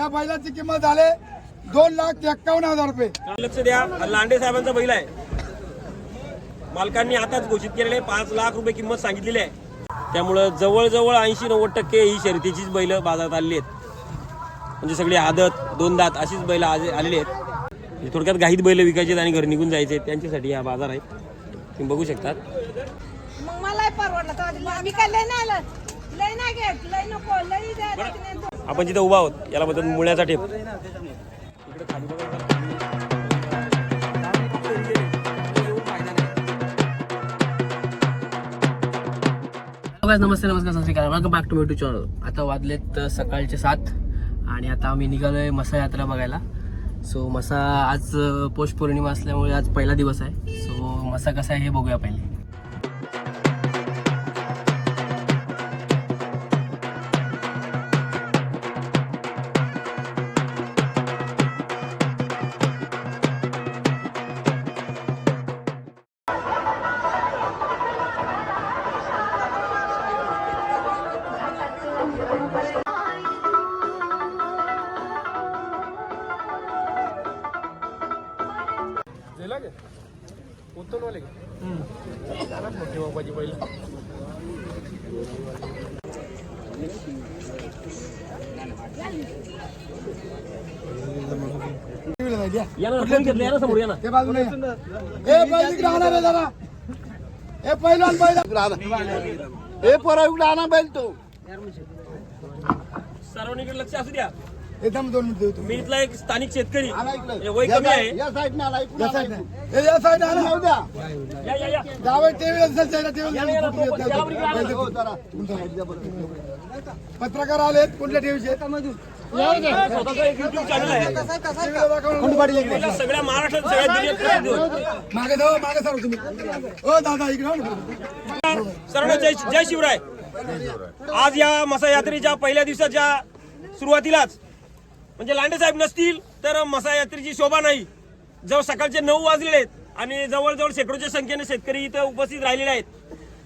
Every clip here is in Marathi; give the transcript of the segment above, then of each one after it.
या बैलाची किंमत झाले दोन लाख एक्कावन्न हजार रुपये. लक्ष द्या. लांडे साहेबांचा बैल आहे. मालकांनी आताच घोषित केलेले पाच लाख रुपये किंमत सांगितलेली आहे. त्यामुळं जवळजवळ ऐंशी नव्वद टक्के ही शर्यतीचीच बैल बाजारात आलेली आहेत. म्हणजे सगळी आदत दोन दात अशीच बैल आज आलेली आहेत. म्हणजे थोडक्यात गाईत बैल विकायचे आणि घरी निघून जायचे त्यांच्यासाठी हा बाजार आहे. तुम्ही बघू शकतात. मग मला परवडलं. मी काय लय नाही आलं. लय नाही घेत. लय नको. लय. आपण जिथे उभा आहोत याला म्हणतात मुळ्याचा ठेप. इकडे खाली बघा नमस्ते नमस्कार सत श्रीकाल. Welcome back to me too channel आता वाजलेत सकाळचे सात आणि आता आम्ही निघालोय मसा यात्रा बघायला. सो मसा आज पौष पौर्णिमा असल्यामुळे आज पहिला दिवस आहे. सो मसा कसा आहे हे बघूया पहिले. या ना फोन घेतला या ना समोर या ना. ते बाजूने. ए बैल इकडे आणा रे जरा. ए पहिलवान बैल हे पोरा इकडे आणा बैल तो. सर्वांकडे लक्ष असू द्या. एकदम दोन मिनिट देतो मी इथला एक स्थानिक शेतकरी. आणा इकडे. वय कमी आहे. या साईडने आणा इकडे या आणा साईड इकडे. ए या साईड आणा जाऊ द्या. या या या. जावं टीव्ही असेल त्याला या या पत्रकार आलेत कुठल्या टीव्हीचे स्वतःचा एक युट्यूब चॅनल आहे. त्याला सगळ्या महाराष्ट्रात सगळ्या दुनियेत प्रसिद्ध होतं. मागे जाऊ मागे सर तुम्ही. ओ दादा इकडे ना. सर्वांना जय जय शिवराय. आज या मसा यात्रेच्या पहिल्या दिवसाच्या सुरुवातीलाच म्हणजे लांडे साहेब नसतील तर मसा यात्रेची शोभा नाही. जवळ सकाळचे नऊ वाजलेले आहेत आणि जवळजवळ शेकडोच्या संख्येने शेतकरी इथं उपस्थित राहिलेले आहेत.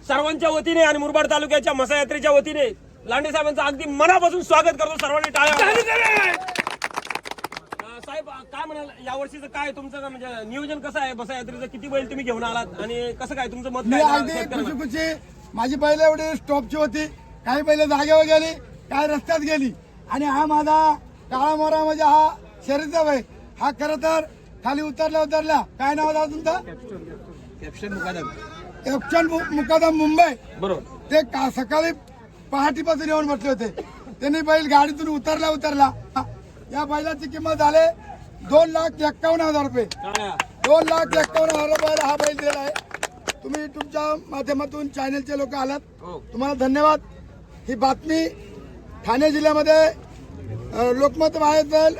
सर्वांच्या वतीने आणि मुरबाड तालुक्याच्या मसा यात्रेच्या वतीने लांडे साहेबांचं अगदी मनापासून स्वागत करतो सर्वांनी टाळ्या साहेब काय म्हणाल या वर्षीचं काय तुमचं म्हणजे नियोजन कसं आहे? बसा यात्रेचं किती बैल तुम्ही घेऊन आलात? आणि कसं काय तुमचं मत मी काय अगदी माझी बैल एवढी स्टॉपची होती. काही बैल जागेवर गेली काही रस्त्यात गेली. आणि हा माझा काळा मोरा म्हणजे हा शरीरचा वय हा खरं तर खाली उतरल्या उतरल्या. काय नाव होतं तुमचं? कॅप्शन मुकादम मुंबई. बरोबर. ते का सकाळी पहाटेपासून येऊन बसले होते. त्यांनी बैल गाडीतून उतरला उतरला. या बैलाची किंमत झाले दोन लाख एक्कावन्न हजार रुपये. दोन लाख एक्कावन्न हजार रुपयाला हा बैल दिलेला आहे. तुम्ही तुमच्या माध्यमातून चॅनलचे लोक आलात. हो. तुम्हाला धन्यवाद. ही बातमी ठाणे जिल्ह्यामध्ये लोकमत बाहेर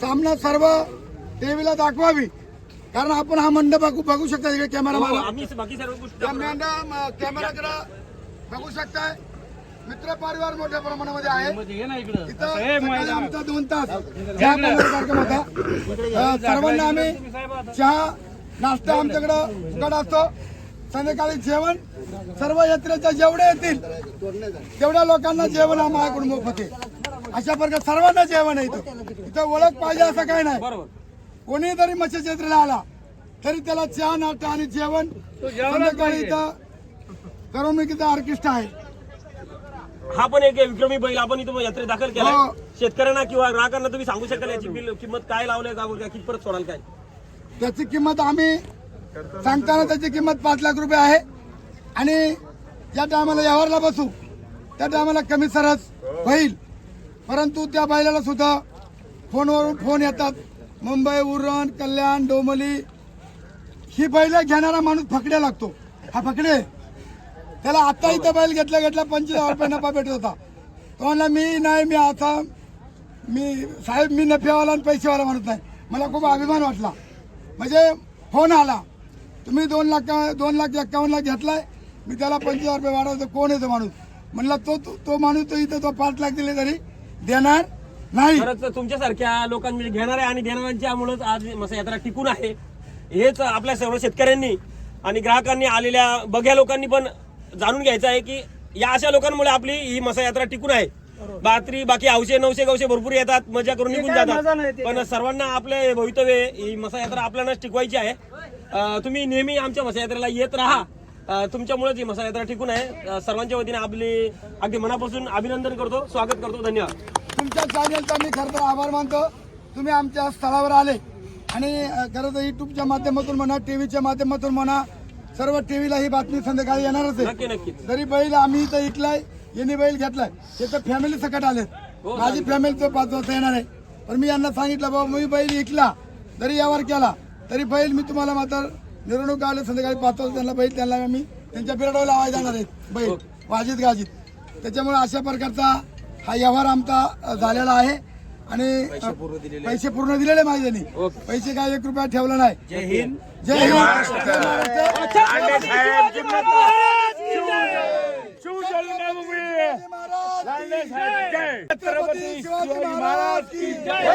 सामना सर्व टीव्हीला दाखवावी. कारण आपण हा मंडप बघू बघू शकता हो, गोष्टी कॅमेरा कॅमेराकडे बघू शकताय. मित्र परिवार मोठ्या प्रमाणामध्ये आहे. इथं आमचा दोन तास चहा कार्यक्रम होता. सर्वांना आम्ही चहा नाश्ता आमच्याकडं फुकट असतो. संध्याकाळी जेवण. सर्व यात्रेच्या जेवढे येतील तेवढ्या लोकांना जेवण हा माझ्याकडून मोफत आहे. अशा प्रकारे सर्वांना जेवण आहे इथं. इथं ओळख पाहिजे असं काही नाही. कोणी जरी मत्स्य जत्रेला आला तरी त्याला चहा नाश्ता आणि जेवण संध्याकाळी इथं करमणुकीचा ऑर्केस्ट्रा आहे. हा पण एक विक्रमी बैल आपण इथं यात्रेत दाखल केलाय. हो. शेतकऱ्यांना किंवा ग्राहकांना तुम्ही सांगू शकाल याची बिल किंमत काय लावलंय का काय कितपत सोडाल काय? त्याची किंमत आम्ही सांगताना त्याची किंमत पाच लाख रुपये आहे. आणि ज्या टायमाला व्यवहारला बसू त्या टायमाला कमी सरस होईल. परंतु त्या बैलाला सुद्धा फोनवरून फोन येतात. मुंबई उरण कल्याण डोंबली ही बैल घेणारा माणूस फकड्या लागतो. हा फकडे त्याला आता इथं बैल घेतला घेतला पंचवीस हजार रुपये नफा भेटत होता. तो म्हणला मी नाही मी आता मी साहेब मी नफ्यावाला आणि पैसेवाला म्हणत नाही. मला खूप अभिमान वाटला. म्हणजे फोन आला तुम्ही दोन लाख दोन लाख एक्कावन्न लाख घेतलाय मी त्याला पंचवीस हजार रुपये वाढवतो कोण येतो माणूस? म्हणला तो तो- तो माणूस तो इथं तो पाच लाख दिले तरी देणार नाही. खरंच तुमच्यासारख्या लोकांनी म्हणजे आहे आणि देणाऱ्यांच्यामुळेच आज मसा यात्रा टिकून आहे. हेच आपल्या सर्व शेतकऱ्यांनी आणि ग्राहकांनी आलेल्या बघ्या लोकांनी पण जाणून घ्यायचं आहे की या अशा लोकांमुळे आपली ही मसा यात्रा टिकून आहे. बात्री बाकी हौशे नऊशे गवशे भरपूर येतात मजा करून निघून जातात. पण सर्वांना आपले भवितव्य ही मसा यात्रा आपल्यालाच टिकवायची आहे. तुम्ही नेहमी आमच्या मसा यात्रेला येत राहा. तुमच्यामुळेच ही मसा यात्रा टिकून आहे. सर्वांच्या वतीने आपले अगदी मनापासून अभिनंदन करतो स्वागत करतो धन्यवाद. तुमच्या चॅनलचा मी खरं तर आभार मानतो. तुम्ही आमच्या स्थळावर आले आणि खरं तर युट्यूबच्या माध्यमातून म्हणा टीव्हीच्या माध्यमातून म्हणा सर्व टीव्हीला ही बातमी संध्याकाळी येणारच आहे. नक्की नक्कीच जरी बैल आम्ही इथं इकलाय यांनी बैल घेतलाय ते तर फॅमिली सकट आले. माझी फॅमिली तर पाच वाजता येणार आहे. पण मी यांना सांगितलं बाबा मी बैल इकला जरी व्यवहार केला तरी बैल मी तुम्हाला मात्र मिरवणूक आले संध्याकाळी पाच वाजता त्यांना बैल त्यांना मी त्यांच्या बिरडवर लावायला जाणार आहेत बैल वाजित गाजीत त्याच्यामुळे अशा प्रकारचा हा व्यवहार आमचा झालेला आहे. आणि पैसे पूर्ण दिलेले माझे त्यांनी पैसे काय एक रुपया ठेवला नाही. जय हिंद. जय हिंद. जय महाराष्ट्र. छत्रपती शिवाजी महाराज की जय.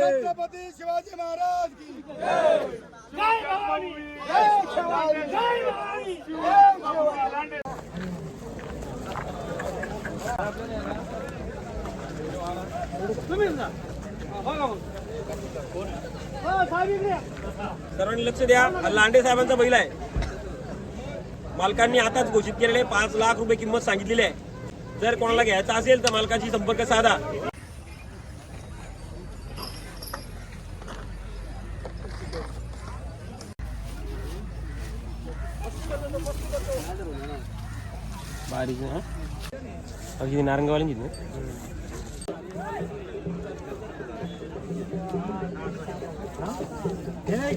छत्रपती शिवाजी महाराज की सर्वांनी लक्ष द्या. लांडे साहेबांचा बैल आहे. मालकांनी आताच घोषित केलेले पाच लाख रुपये किंमत सांगितलेली आहे. जर कोणाला घ्यायचा असेल तर मालकाशी संपर्क साधा. बारीक अगदी नारंगवाल्यांची ना?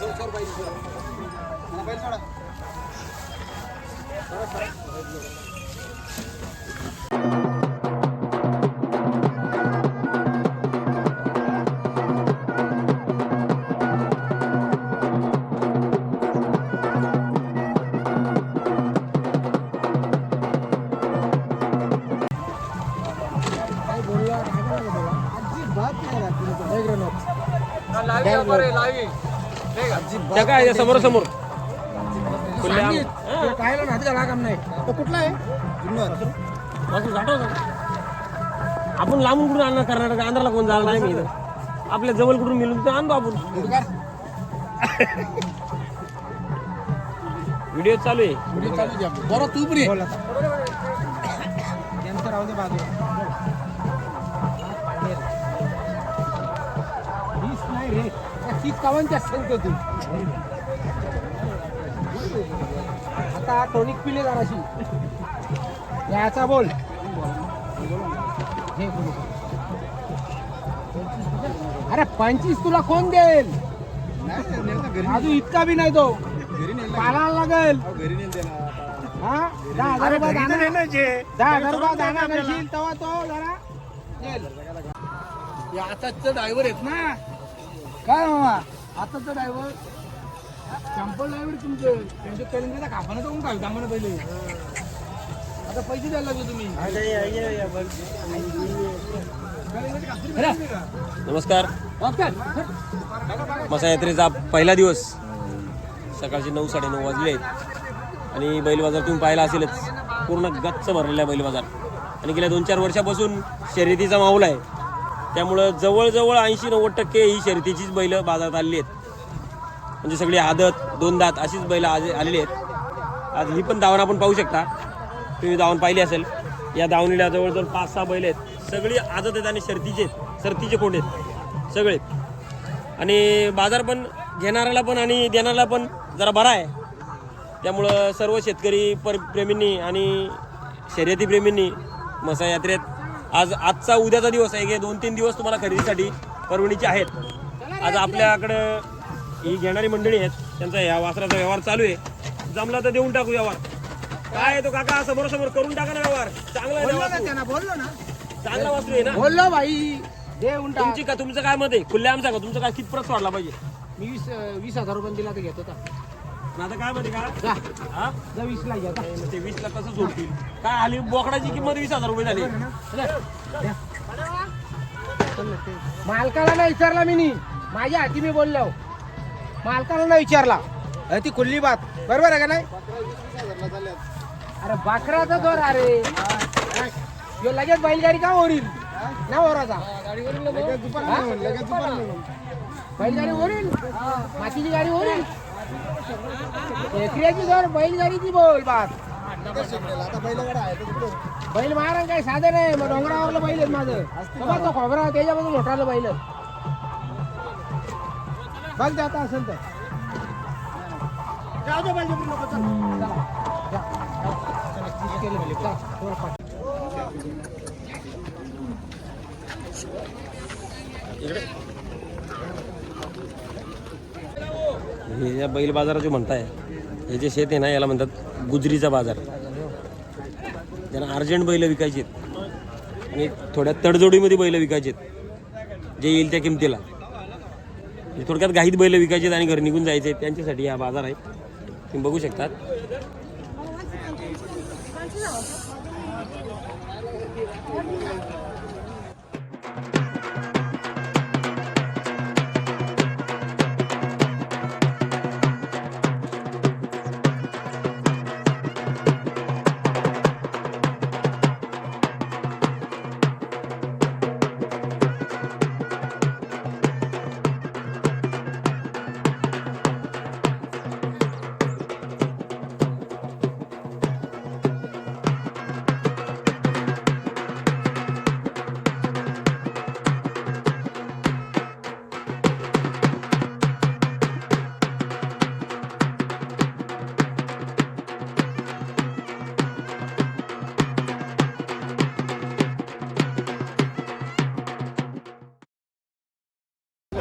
બાઈક બાઈક त्या काय समोर समोर कुठला आहे? आपण लांबून कुठून आणणार कर्नाटक? आंध्राला कोण झालं नाही मी इथं. आपल्या जवळ कुठून मिळून तर आणतो आपण. व्हिडिओ चालू आहे. बरं तू पण ये. आता टॉनिक पिले जराशी याचा बोल. अरे पंचवीस तुला कोण देईल? अजून इतका बी नाही तो. पाला लागेल. हा? दहा हजार रुपये दहा हजार रुपये दाना करशील तेव्हा तो जरा आताच ड्रायव्हर आहेत ना. काय मामा? आताच ड्रायव्हर चंपल ड्रायव्हर तुमचे. त्यांच्या कलिंगचा कापानं जाऊन काय दामन पहिले. आता पैसे द्यायला लागले तुम्ही? नमस्कार. ओके. मसा यात्रेचा पहिला दिवस. सकाळचे नऊ साडेनऊ वाजले. आहेत आणि बैल बाजार तुम्ही पाहिला असेलच. पूर्ण गच्च भरलेला आहे बैल बाजार आणि गेल्या दोन चार वर्षापासून शर्यतीचा माहोल आहे. त्यामुळं जवळजवळ ऐंशी नव्वद टक्के ही शर्यतीचीच बैल बाजारात आलेली आहेत. म्हणजे सगळी आदत दोन दात अशीच बैल आज आलेली आहेत. आज ही पण दावण आपण पाहू शकता. तुम्ही दावण पाहिली असेल. या दावणीला जवळजवळ पाच सहा बैल आहेत. सगळी आदत आहेत आणि शर्तीचे आहेत. शर्तीचे कोंड आहेत. सगळे आणि बाजार पण घेणाऱ्याला पण आणि देणाऱ्याला पण जरा बरा आहे. त्यामुळं सर्व शेतकरी पर प्रेमींनी आणि शर्यती प्रेमींनी मसा यात्रेत आज आजचा उद्याचा दिवस आहे. हे दोन तीन दिवस तुम्हाला खरेदीसाठी परवणीचे आहेत. आज आपल्याकडं ही घेणारी मंडळी आहेत. त्यांचा या वासराचा व्यवहार चालू आहे. जमला तर देऊन टाकू व्यवहार. काय आहे तो काका? समोर समोर करून टाका ना व्यवहार. चांगला आहे बोललो ना वासरू. त्यांना बोललो ना. चांगला वासरू आहे ना? बोललो भाई दे उंटा तुमची का तुमचं काय मत आहे? खुल्या आमचा का तुमचं काय कितपत सोडला पाहिजे? मी वीस वीस हजार रुपये दिला तर घेत आता. काय मध्ये का? जा. हा? जा वीस ला घ्या. नाही, मग ते वीस ला कसं सोडतील काय आली? बोकडाची किंमत वीस हजार रुपये झाली. मालकाला नाही विचारला मी नी. माझ्या हाती मी बोललो. मालकाला ना विचारला. अरे ती खुल्ली बात. बरोबर आहे का नाही? अरे बाकराचा जोर अरे यो लगेच बैलगाडी का ओरील ना ओराचा? बैलगाडी ओरील मातीची गाडी ओरील एकऱ्याची जोर बैलगाडीची बोल बात. बैल मारण काय साधन आहे मग डोंगरावरलं बैल आहे माझं. बाबा तो खोबरा त्याच्यापासून मोठालं बैल बघ जाता असेल तर. जाऊ दे हे ज्या बैल बाजाराचे म्हणताय हे जे शेत आहे ना याला म्हणतात गुजरीचा बाजार. ज्यांना अर्जंट बैल विकायचे आणि थोड्या तडजोडीमध्ये बैल विकायचे जे येईल त्या किमतीला. म्हणजे थोडक्यात गाईत बैल विकायचे आणि घर निघून जायचे त्यांच्यासाठी हा बाजार आहे. तुम्ही बघू शकतात.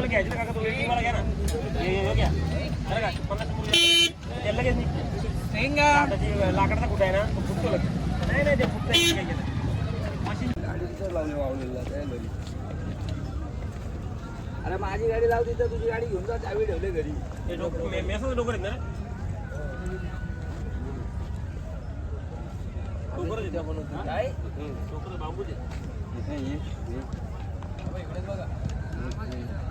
घ्यायचं काका तुम्ही. तुम्हाला घ्या ना. हे- घ्या. बरं का? पन्नास रुपये. ते लगेच निघते. लाकडाची लाकडाचा कुठं आहे ना? तो फुटतो लगेच. नाही नाही ते फुटतं. मशीन अरे माझी गाडी लावती तर तुझी गाडी घेऊन जा चावी ठेवले घरी. हे डोकं मे- मेसाचं डोकर आहेत ना आपण. काय? डोकरं ना हा, पोकळलंय ना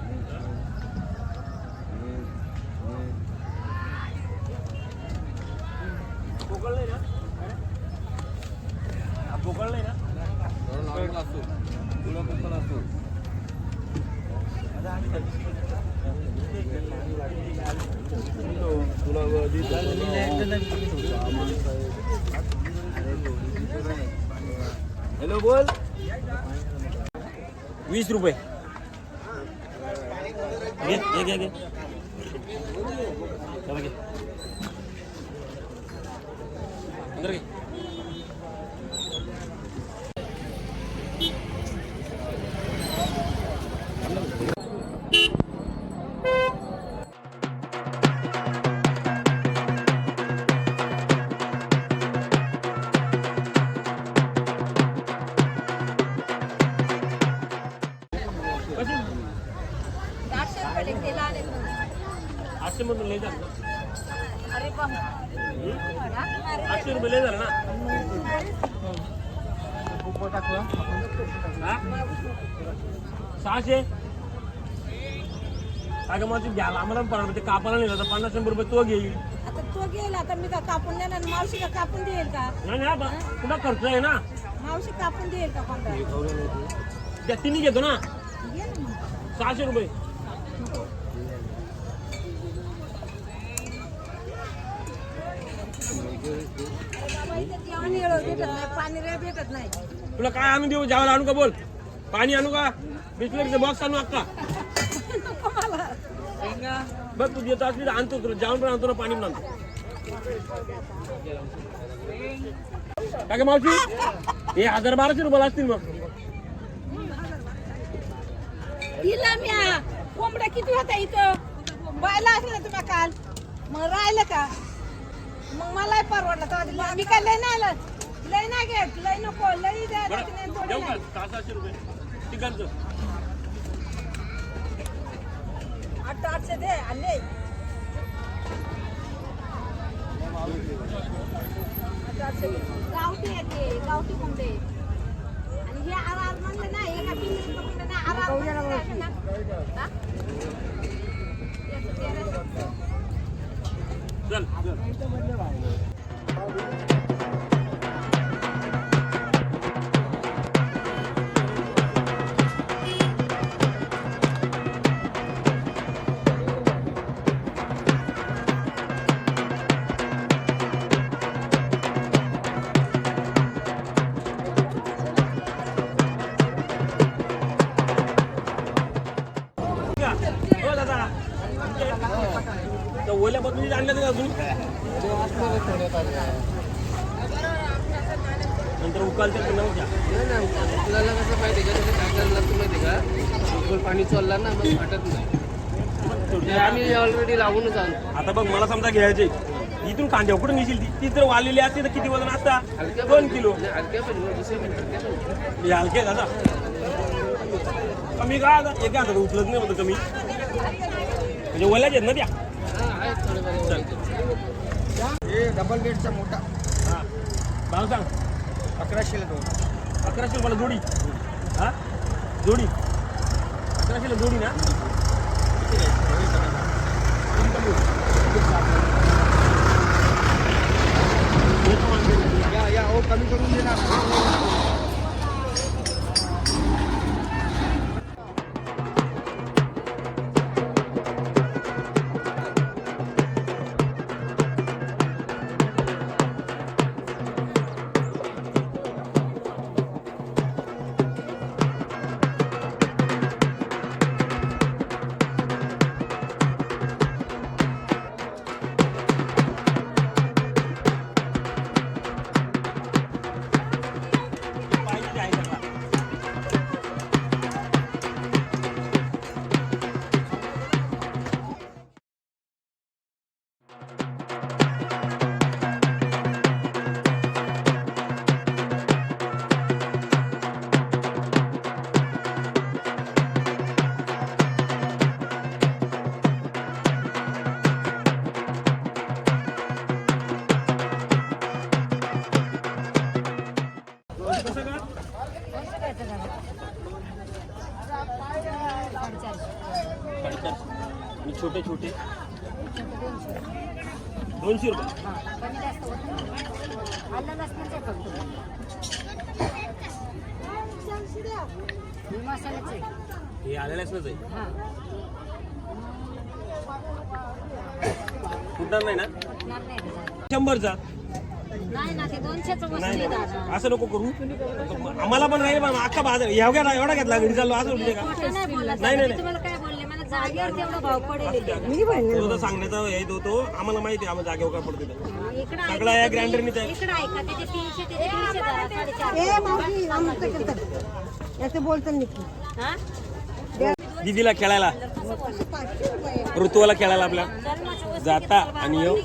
हॅलो बोल. वीस रुपये. घे घे घे घे काय माझी घ्यायला आम्हाला पण. ते कापाला नेलं तर पन्नास शंभर रुपये तो घेईल. आता तो गेला आता मी का कापून देणार? मावशी का कापून देईल का? नाही नाही बा, खर्च आहे ना. मावशी कापून देईल का कोणता? त्या तिन्ही घेतो ना. घे ना मग. सहाशे रुपये. बाबा, इथे जेवण येळं भेटत नाही पाणी रे भेटत नाही. तुला काय आणून देऊ? जेवायला आणू का बोल? पाणी आणू का? बिस्लरीचं बॉक्स आणू अक्का मला बघ तू देतो असली तर आणतो तुला जेवण पण आणतो ना पाणी पण आणतो काय गं मावशी हे हजार बाराशे रुपये असतील मग दिला मी हा. कोंबड्या किती होत्या इथं बायला असल्या तुम्ही काल मग राहिलं का मग मलाही परवडलं तर आम्ही काय लय नाही आलं लय नाही घेत लय नको लय द्या दाखवून थोडी देऊ का नाही. सहा सहाशे रुपये तिघांचं आठशे दे आले गावठी येते गावठी कोंबडे आणि हे आर आर म्हणलं ना हे का पिंजऱ्यात पकडलं ना आर आर म्हणलं ना. चल ओल्या बदलून आणलं का अजून? नंतर उकालते ते नव्हत्या? आपल्याला कसं माहिती का त्याचं काय करायला लागतं माहिती का बिलकुल पाणी चालला ना मग फाटत नाही आम्ही ऑलरेडी लावूनच आणतो आता बघ मला समजा घ्यायचे. इथून कांद्या कुठे निघील ती? जर वाळलेली असते तर किती वजन असता? दोन किलो. म्हणजे हे हलके दादा कमी का आता? एका हातात उचलत नाही होतं कमी. म्हणजे ओल्याच आहेत ना त्या? डबल बेडचा मोठा. मोटा भाव सांग. अकराशेला दोन. अकराशे रुपयाला जोडी. हाँ? जोडी. अकराशेला जोडी ना? या या ओ कमी करून देणार शंभरचा? नाही ते नाही. असं नको करू. आम्हाला पण नाही पण अख्खा बाजार एवढ्या एवढा घेतला घरी चाललो असं होते का? नाही नाही, नाही, मी तुम्हाला काय बोलले? मला जागेवर तेवढा भाव पडेल. तो तर सांगण्याचा हे होतो आम्हाला माहिती आहे आम्हाला जागेवर काय पडते ते. इकडं सगळा या ग्राइंडरनीच आहे. इकडं ऐका त्याचे तीनशे त्याचे तीनशे धरा साडेचार याचं बोलतो निकी हा? दीदीला खेळायला. ऋतुवाला खेळायला आपल्या जाता आणि येऊ.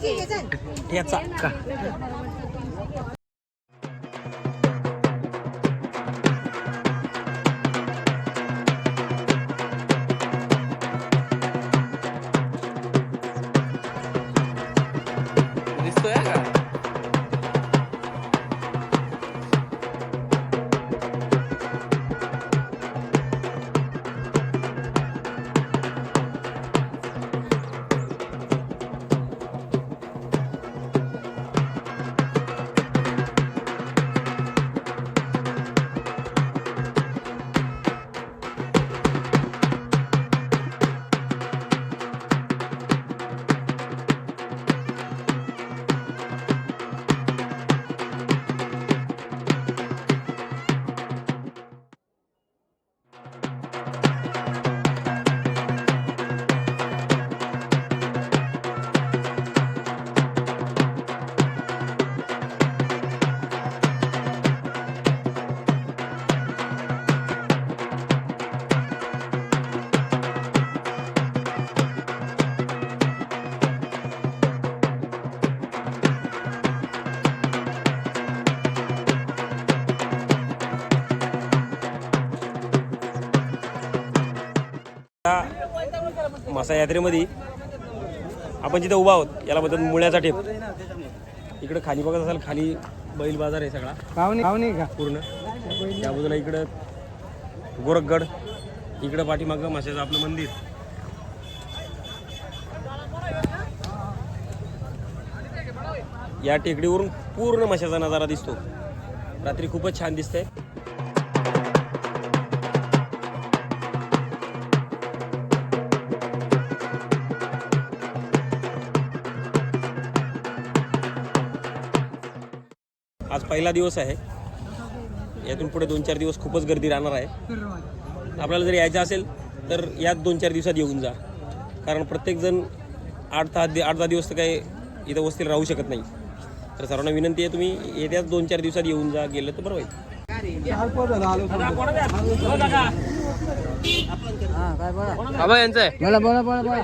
मासा यात्रेमध्ये. आपण जिथे उभा आहोत याला म्हणतात मुळ्याचा टेप. इकडं खाली बघत असाल खाली बैल बाजार आहे सगळा. का? पूर्ण. त्या बाजूला इकडं गोरखगड इकडं पाठीमागं माशाचं आपलं मंदिर. या टेकडीवरून पूर्ण माशाचा नजारा दिसतो. रात्री खूपच छान दिसतंय. पहिला दिवस आहे. यातून पुढे दोन चार दिवस खूपच गर्दी राहणार आहे. आपल्याला जर यायचं असेल तर यात दोन चार दिवसात येऊन जा. कारण प्रत्येकजण आठ दहा दि- आठ दहा दिवस तर काही इथं वस्तीला राहू शकत नाही. तर सर्वांना विनंती आहे तुम्ही येत्याच दोन चार दिवसात येऊन जा. गेलं तर बरं होईल. बाबा यांचं आहे. बोला बोला बोला बोला.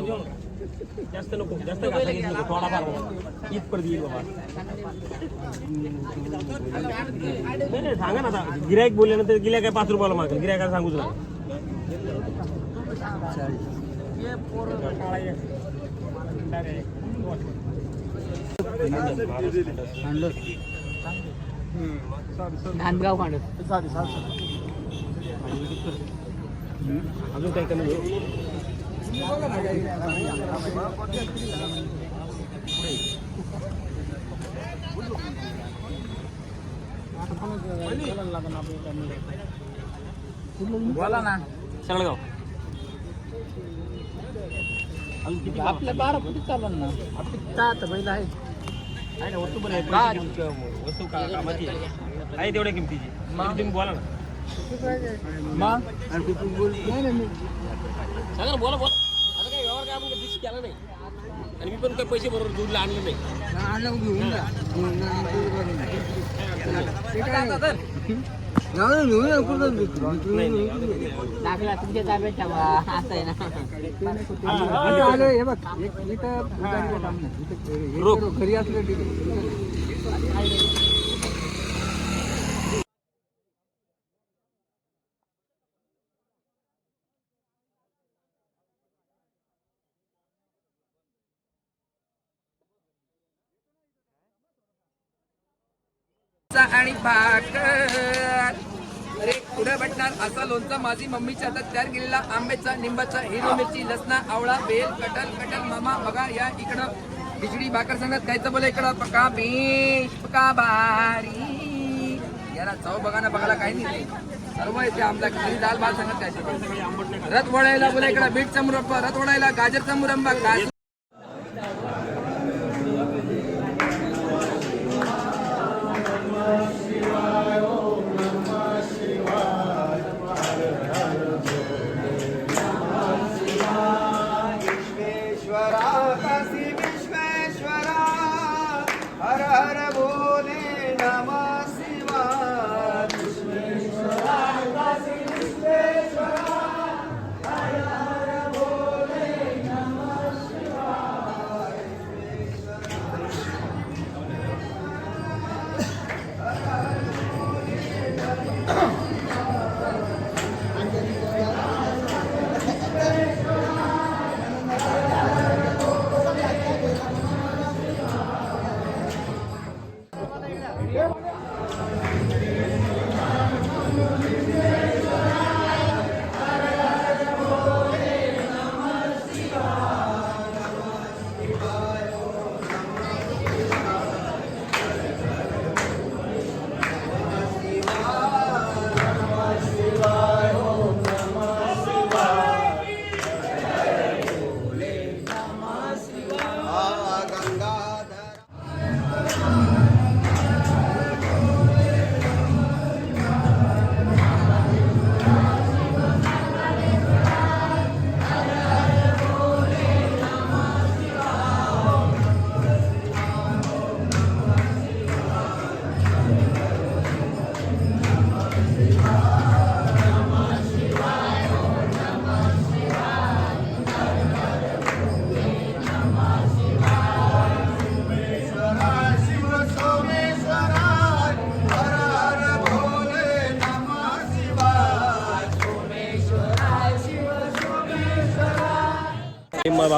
जास्त नको जास्त नको थोडाफार इथपर्यंत येईल बाबा. नाही, नाही, सांगा ना आता. गिरायक बोलल्यानंतर गिऱ्हाईक काय पाच रुपयाला मागेल गिरायकाला सांगूच ना नांदगाव खांडत अजून काय कमी? बोला ना. सरळगाव आपल्या बारा फुटी चालू ना. आपली बैल आहे आहे ना वस्तू पण आहे पैसे किंमत- वस्तू का कामाची आहे. आहे तेवढ्या किमतीची. तरी तुम्ही बोला ना. मग आणि तू- तू बोल नाही नाही मी सांगा ना बोला बोला. आता काय व्यवहार काय आपण फिक्स केला नाही? आणि मी पण काही पैसे बरोबर दूधला आणलं नाही. आणलं घेऊन जा. जा, जाऊ? दाखला तुमच्या ताब्यात ठेवा. असं आहे ना. आलं, हे बघ इथं हे घरी असलं ठीक आहे. आणि भाकर. अरे पुढे भेटणार असा लोणचा माझी मम्मीच्या हातात. तयार केलेला आंब्याचा निंबाचा हिरो मिरची लसणा आवळा बेल कटल कटल मामा बघा या इकडं खिचडी भाकर सांगत खायचं बोला इकडं पका बेश पका भारी याला चव बघा ना बघायला काही नाही. सर्व येते आमला घरी दाल भात सांगत खायचं रथ वडायला बोला इकडं बीट मुरब्बा रथ वडायला गाजरचा मुरंबा गाजर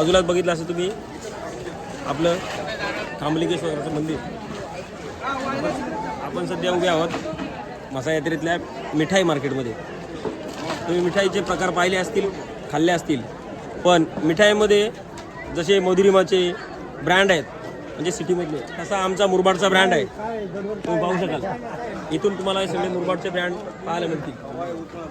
बाजूलाच बघितलं असं तुम्ही? आपलं कांबलिकेश्वराचं मंदिर. आपण सध्या उभे आहोत मसा यात्रेतल्या मिठाई मार्केटमध्ये. तुम्ही मिठाईचे प्रकार पाहिले असतील खाल्ले असतील पण मिठाईमध्ये जसे मधुरिमाचे ब्रँड आहेत म्हणजे सिटीमधले तसा आमचा मुरबाडचा ब्रँड आहे. तुम्ही पाहू शकाल. इथून तुम्हाला हे सगळे मुरबाडचे ब्रँड पाहायला मिळतील.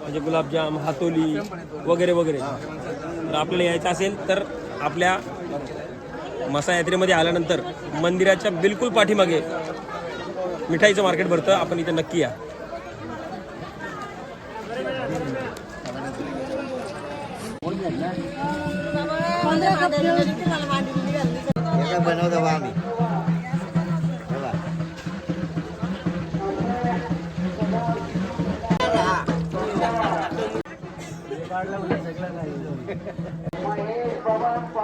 म्हणजे गुलाबजाम हातोली वगैरे वगैरे. तर आपल्याला यायचं असेल तर आपल्या मसा यात्रेमध्ये आल्यानंतर मंदिराच्या बिलकुल पाठीमागे मिठाईचं मार्केट भरतं. आपण इथे नक्की या. बनवतो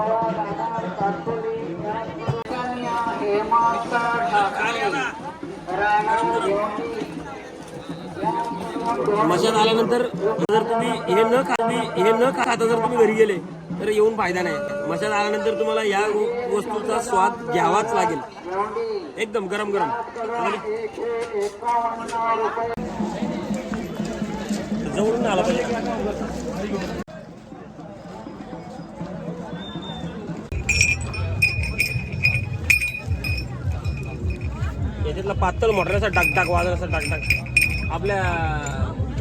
आल्यानंतर जर तुम्ही हे न खा तुम्ही हे न खाता जर तुम्ही घरी गेले तर येऊन फायदा नाही. मशान आल्यानंतर तुम्हाला या वस्तूचा स्वाद घ्यावाच लागेल. एकदम गरम गरम. जवळून आला पाहिजे. याच्यातला पातळ मोटराचा टाक टाक वाजराचा टाक टाक आपल्या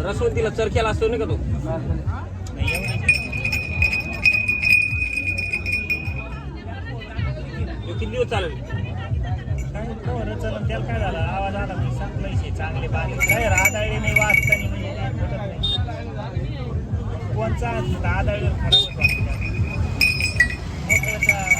रसवंतीला चरख्याला असतो नाही का तो? किती दिवस चालेल? त्याला काय झालं? आवाज आला म्हणजे चांगले बांधले. काय राहदाळी नाही वाचताना म्हणजे नाही. कोणचा आदाळी खराबच वाटतं मोकळ्याचा